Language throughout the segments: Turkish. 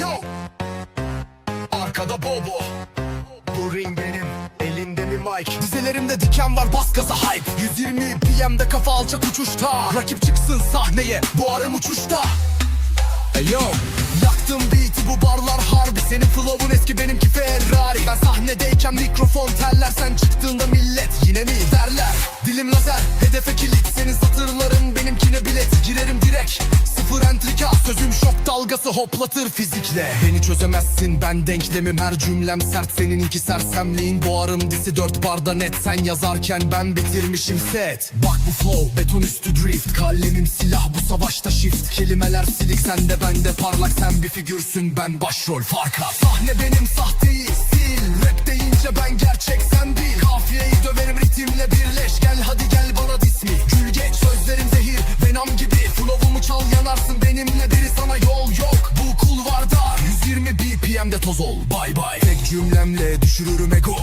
yo! Arkada Bobo Bu ring benim elinde mi mic. Dizelerimde diken var bas gaza hype. 120 BM'de kafa alacak uçuşta. Rakip çıksın sahneye buharım uçuşta. Hey yo! Yaktım beat'i bu barlar harbi. Senin flow'un eski benimki Ferrari. Ben sahnedeyken mikrofon teller Sen çıktığında millet yine mi derler? Dilim lazer hedefe kilit. Senin satırların şok dalgası hoplatır fizikle? Beni çözemezsin ben denklemim. Her cümlem sert seninki sersemliğin. Boğarım disi dört barda net. Sen yazarken ben bitirmişim set. Bak bu flow beton üstü drift. Kalemim silah bu savaşta shift. Kelimeler silik sende bende parlak. Sen bir figürsün ben başrol. Farka Sahne benim sahteyi sil. Rap deyince ben gerçek sen bil. Kafiyeyi döverim ritimle birleş. Gel hadi gel bana dismi Gül geç sözlerim zehir. Venom gibi Flow'umu çal yanarsın benimle toz ol Bay bay Tek cümlemle düşürürüm ego.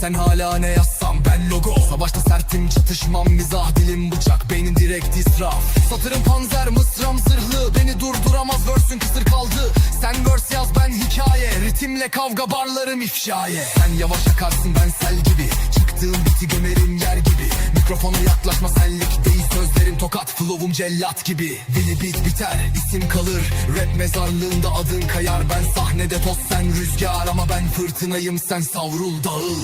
Sen hala ne yazsam ben logo. Savaşta sertim çatışmam mizah dilim bıçak Beynin direkt israf. Satırım panzer mısram zırhlı. Beni durduramaz verse'ün kısır kaldı. Sen verse yaz ben hikaye. Ritimle kavga barlarım ifşaye. Sen yavaş akarsın ben sel gibi. Çıktığım biti gömerim Mikrofona yaklaşma senlik değil sözlerim tokat. Flow'um cellat gibi. Dili bit biter isim kalır. Rap mezarlığında adın kayar. Ben sahnede toz sen rüzgar. Ama ben fırtınayım sen savrul dağıl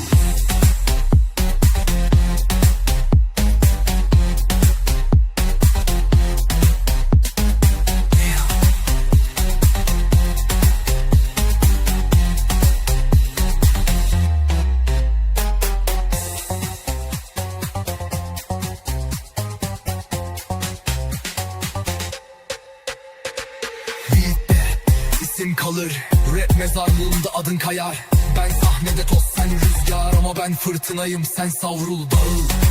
isim kalır Rap mezarlığında adın kayar. Ben sahnede toz sen rüzgar Ama ben fırtınayım sen savrul dağıl